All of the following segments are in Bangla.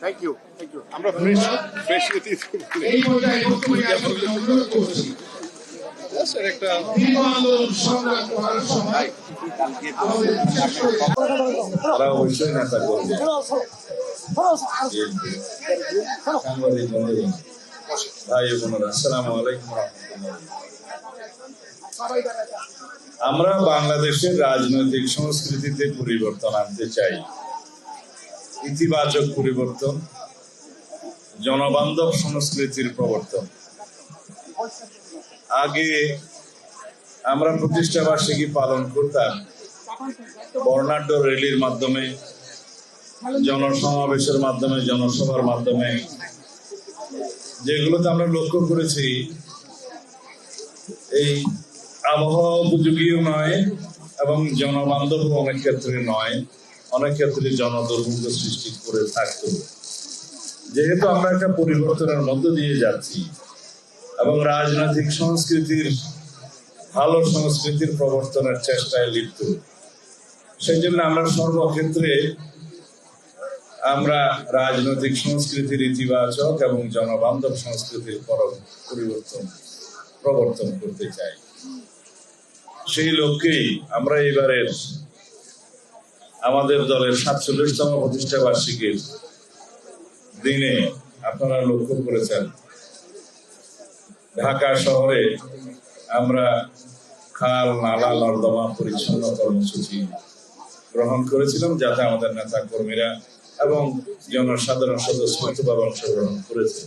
থ্যাংক ইউ থ্যাংক ইউ আমরা ফ্রেশ ফ্রেশ এই পর্যায়ে বক্তব্য অনুরোধ করছি। একটা সংগ্রাম করার সময় আমাদের বিশেষ করে তারা অবশ্যই নেতা করবে সাংবাদিক বন্ধুগণ ভাই বোনেরা আসসালামু আলাইকুম আমরা বাংলাদেশের রাজনৈতিক সংস্কৃতিতে পরিবর্তন আনতে চাই। ইতিবাচক পরিবর্তন, জনবান্ধব সংস্কৃতির প্রবর্তন। আগে আমরা প্রতিষ্ঠা বার্ষিকী পালন করতাম, বর্ণাঢ্য র্যালির মাধ্যমে, জনসমাবেশের মাধ্যমে, জনসভার মাধ্যমে। যেগুলোতে আমরা লক্ষ্য করেছি, এই আবহাওয়া উপযোগীও নয় এবং জনবান্ধব অনেক ক্ষেত্রে নয়। অনেক ক্ষেত্রে জনদুর্ভোগ সৃষ্টি করে থাকতো যেহেতু আমরা একটা পরিবর্তনের মধ্য দিয়ে যাচ্ছি এবং রাজনৈতিক সংস্কৃতির, ভালো সংস্কৃতির প্রবর্তনের চেষ্টায় লিপ্ত সেই জন্য আমরা সর্বক্ষেত্রে আমরা রাজনৈতিক সংস্কৃতির ইতিবাচক এবং জনবান্ধব সংস্কৃতির পর- পরিবর্তন, প্রবর্তন করতে চাই। সেই লক্ষ্যেই আমরা এবারের আমাদের দলের সাতচল্লিশতম প্রতিষ্ঠা বার্ষিকীর দিনে আপনারা লক্ষ্য করেছেন, ঢাকা শহরে আমরা খাল, নালা, নর্দমা পরিচ্ছন্ন কর্মসূচি গ্রহণ করেছিলাম, যাতে আমাদের নেতা কর্মীরা এবং জনসাধারণ সদস্যভাবে অংশগ্রহণ করেছে।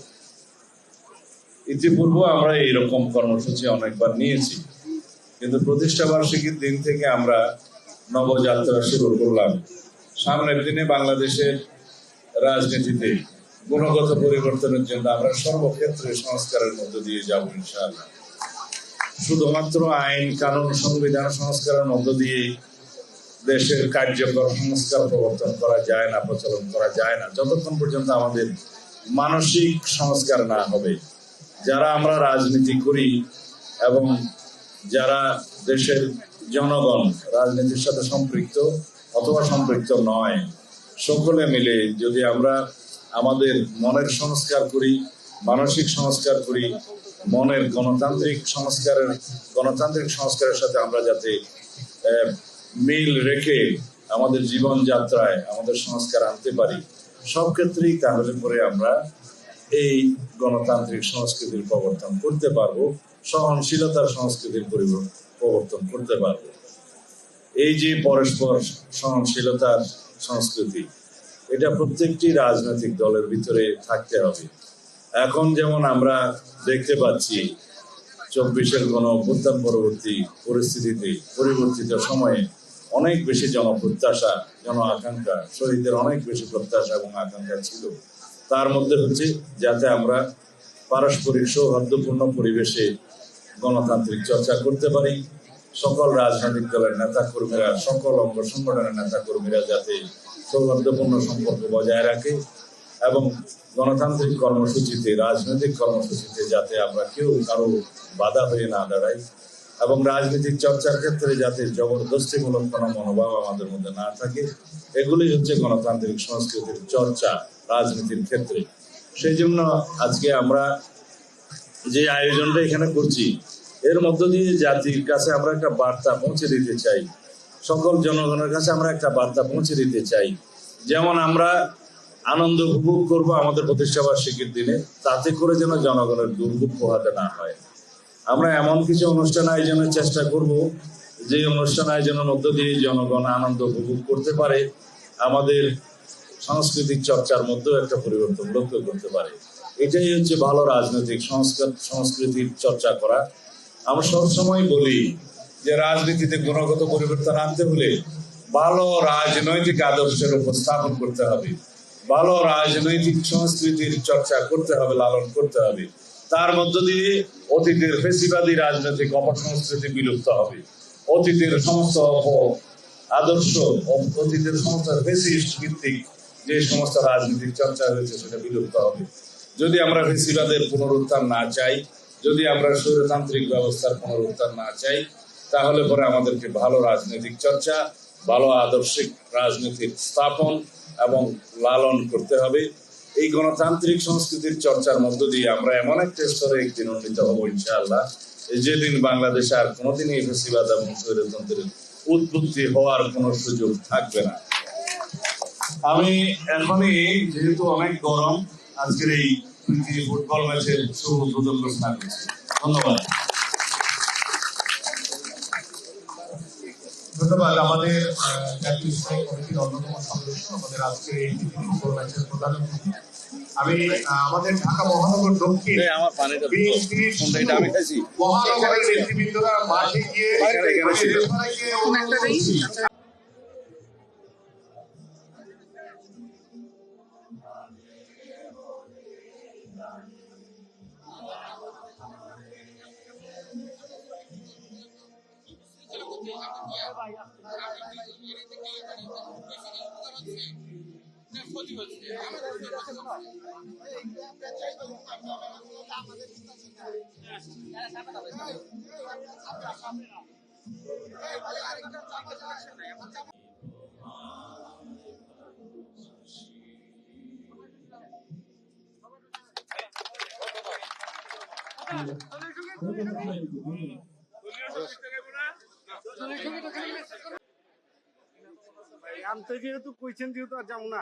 ইতিপূর্বে আমরা এইরকম কর্মসূচি অনেকবার নিয়েছি, কিন্তু প্রতিষ্ঠা বার্ষিকীর দিন থেকে আমরা নবযাত্রা শুরু করলাম। সামনের দিনে বাংলাদেশের রাজনীতিতে গুণগত পরিবর্তনের জন্য আমরা সর্বক্ষেত্রে সংস্কারের মধ্য দিয়ে যাব ইনশাআল্লাহ। শুধুমাত্র আইন, কানুন, সংবিধান সংস্কারের মধ্য দিয়ে দেশের কার্যকর সংস্কার প্রবর্তন করা যায় না, প্রচলন করা যায় না। যতক্ষণ পর্যন্ত আমাদের মানসিক সংস্কার না হবে, যারা আমরা রাজনীতি করি এবং যারা দেশের জনগণ, রাজনীতির সাথে সম্পৃক্ত অথবা সম্পৃক্ত নয়। সকলে মিলে যদি আমরা আমাদের মনের সংস্কার করি, মানসিক সংস্কার করি, মনের গণতান্ত্রিক সংস্কারের গণতান্ত্রিক সংস্কারের সাথে আমরা যাতে মিল রেখে আমাদের জীবন যাত্রায় আমাদের সংস্কার আনতে পারি, সব ক্ষেত্রেই তাহলে পরে আমরা এই গণতান্ত্রিক সংস্কৃতির প্রবর্তন করতে পারব। সহনশীলতার সংস্কৃতির পরিবর্তন। প্রবর্তন করতে পারব। এই যে পরস্পর সহনশীলতার সংস্কৃতি, এটা প্রত্যেকটি রাজনৈতিক দলের ভিতরে থাকতে হবে। এখন যেমন আমরা দেখতে পাচ্ছি, চব্বিশের গণ অভ্যুত্থান পরবর্তী পরিস্থিতিতে পরিবর্তিত সময়ে অনেক বেশি জনপ্রত্যাশা, জন আকাঙ্ক্ষা, শহীদদের অনেক বেশি প্রত্যাশা এবং আকাঙ্ক্ষা ছিল। তার মধ্যে হচ্ছে যাতে আমরা পারস্পরিক সৌহার্দ্যপূর্ণ পরিবেশে গণতান্ত্রিক চর্চা করতে পারি। সকল রাজনৈতিক দলের নেতা কর্মীরা সকল অঙ্গ সংগঠনের নেতা কর্মীরা যাতে সৌহার্দ্যপূর্ণ সম্পর্ক বজায় রাখে এবং গণতান্ত্রিক কর্মসূচিতে, রাজনৈতিক কর্মসূচিতে যাতে আমরা কেউ কারও বাধা হয়ে না দাঁড়াই এবং রাজনৈতিক চর্চার ক্ষেত্রে যাতে জবরদস্তিমূলক কোনো মনোভাব আমাদের মধ্যে না থাকে এগুলি হচ্ছে গণতান্ত্রিক সংস্কৃতির চর্চা, রাজনীতির ক্ষেত্রে। সেই জন্য আজকে আমরা যে আয়োজনটা এখানে করছি, এর মধ্য দিয়ে জাতির কাছে আমরা একটা বার্তা পৌঁছে দিতে চাই। সকল জনগণের কাছে আমরা একটা বার্তা পৌঁছে দিতে চাই। যেমন আমরা আনন্দ উপভোগ করব আমাদের প্রতিষ্ঠা বার্ষিকীর দিনে, তাতে করে যেন জনগণের দুর্ভোগ পোহাতে না হয়। আমরা এমন কিছু অনুষ্ঠান আয়োজনের চেষ্টা করব, যে অনুষ্ঠান আয়োজনের মধ্য দিয়ে জনগণ আনন্দ উপভোগ করতে পারে, আমাদের সাংস্কৃতিক চর্চার মধ্যেও একটা পরিবর্তন লক্ষ্য করতে পারে। এটাই হচ্ছে ভালো রাজনৈতিক সংস্কার সংস্কৃতির চর্চা করা। আমরা সবসময় বলি যে রাজনীতিতে গুণগত পরিবর্তন আনতে হলে ভালো রাজনৈতিক আদর্শের উপস্থাপন করতে হবে। ভালো রাজনৈতিক সংস্কৃতির চর্চা করতে হবে, লালন করতে হবে। তার মধ্য দিয়ে অতীতের ফেসিবাদী রাজনৈতিক অপসংস্কৃতি বিলুপ্ত হবে। অতীতের সমস্ত আদর্শ অতীতের সমস্ত ফেসিস্ট ভিত্তিক যে সমস্ত রাজনৈতিক চর্চা হয়েছে, সেটা বিলুপ্ত হবে। যদি আমরা ফেসিবাদের পুনরুত্থান না চাই, যদি আমরা স্বৈরতান্ত্রিক ব্যবস্থার পুনরুত্থান না চাই, তাহলে পরে আমাদেরকে ভালো রাজনৈতিক চর্চা, ভালো আদর্শিক রাজনীতির স্থাপন এবং লালন করতে হবে। এই গণতান্ত্রিক সংস্কৃতির চর্চার মধ্য দিয়ে আমরা এমন একটা স্তরে একদিন উন্নীত হব, ইনশাআল্লাহ। যেদিন বাংলাদেশে আর কোনোদিনই ফেসিবাদ এবং স্বৈরতন্ত্রের উৎপত্তি হওয়ার কোনো সুযোগ থাকবে না। আমি এখনই, যেহেতু অনেক গরম আজকের এই প্রীতি ফুটবল ম্যাচের শুভ উদ্বোধন ঘোষণা করছি। ধন্যবাদ। ধন্যবাদ। আমাদের জাতীয় স্থায়ী কমিটির অন্যতম সদস্য আমাদের আজকের এই ফুটবল ম্যাচের প্রধান আমি আমাদের ঢাকা মহানগর দক্ষিণ? মহানগরের নেতৃবৃন্দরা মাঠে গিয়ে এখানে, এখানে ছিল। রেফারে গিয়ে অনুরোধ করছি। আনতে যেহেতু কইছেন যেহেতু আর যাব না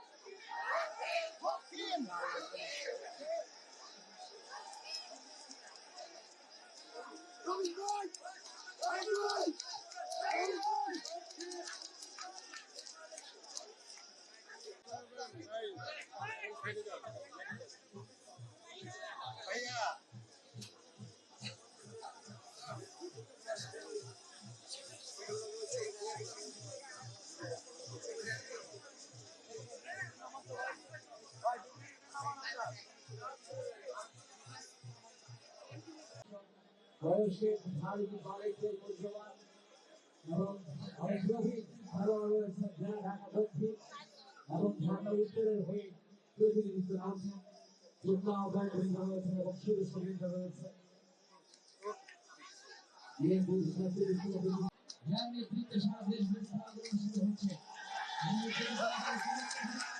বয়সের ভারী বাড়িতে মূল্যবান এবং আগ্রহী রয়েছে যারা ঢাকা দক্ষিণ এবং ঢাকা উত্তরের হয়ে প্রতিনিধিত্ব আছেন যোদ্ধা আহ্বায়কবৃন্দ রয়েছে এবং রয়েছে জাতীয় সভাপতি যার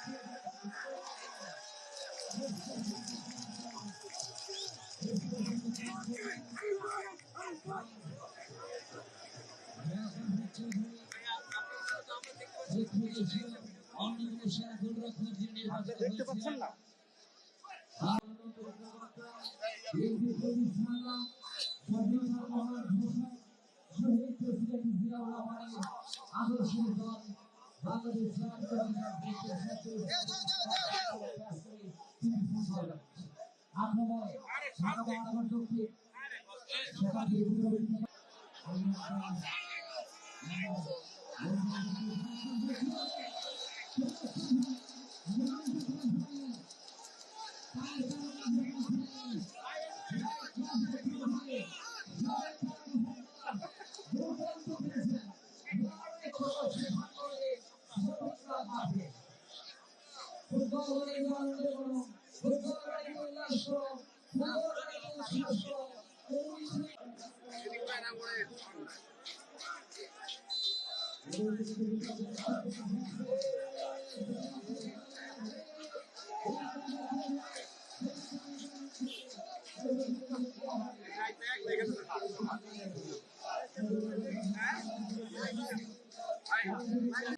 নেতৃত্বে সারা দেশ খেলাধুলা শুরু দেখতে পাচ্ছেন না?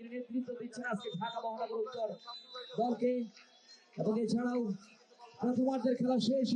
নেতৃত্ব দিচ্ছেন আজকে ঢাকা মহানগর এবং এছাড়াও প্রথমার্ধের খেলা শেষ।